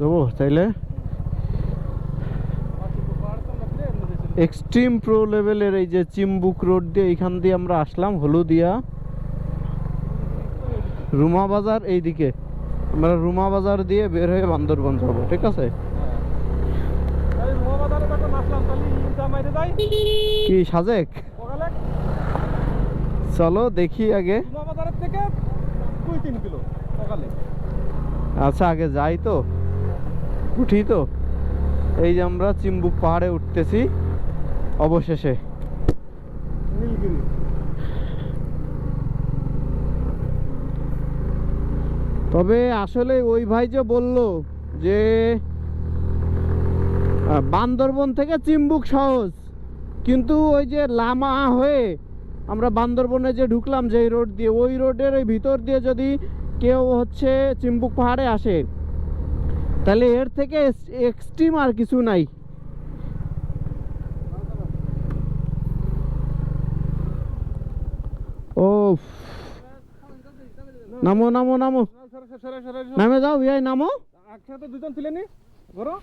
যাব তাইলে? Extreme pro লেভেলের এই যে চিম্বুক রোড দিয়ে এইখান দিয়ে আমরা আসলাম হলুদিয়া। রুমা বাজার এইদিকে। আমরা রুমা বাজার দিয়ে বের হয়ে বান্দরবন যাব ঠিক আছে? কি সাজেক? চলো দেখি আগে। আচ্ছা আগে যাই তো। উঠি তো। এই যে আমরা চিম্বুক পাহাড়ে উঠতেছি অবশেষে। নীলগিরি। তবে আসলে ওই ভাই যে বলল যে বান্দরবন থেকে চিম্বুক সহজ কিন্তু ওই যে লামা হয়ে আমরা বান্দরবনে যে ঢুকলাম যে রোড দিয়ে ওই রোডের ওই ভিতর দিয়ে যদি কেউ হচ্ছে চিম্বুক পাহাড়ে আসে তাহলে এর থেকে এক্সট্রিম আর কিছু নাই। ও নামো নামো নামো। নামে যাও ভাই নামো। একসাথে দুজন ছিলেন? ধরো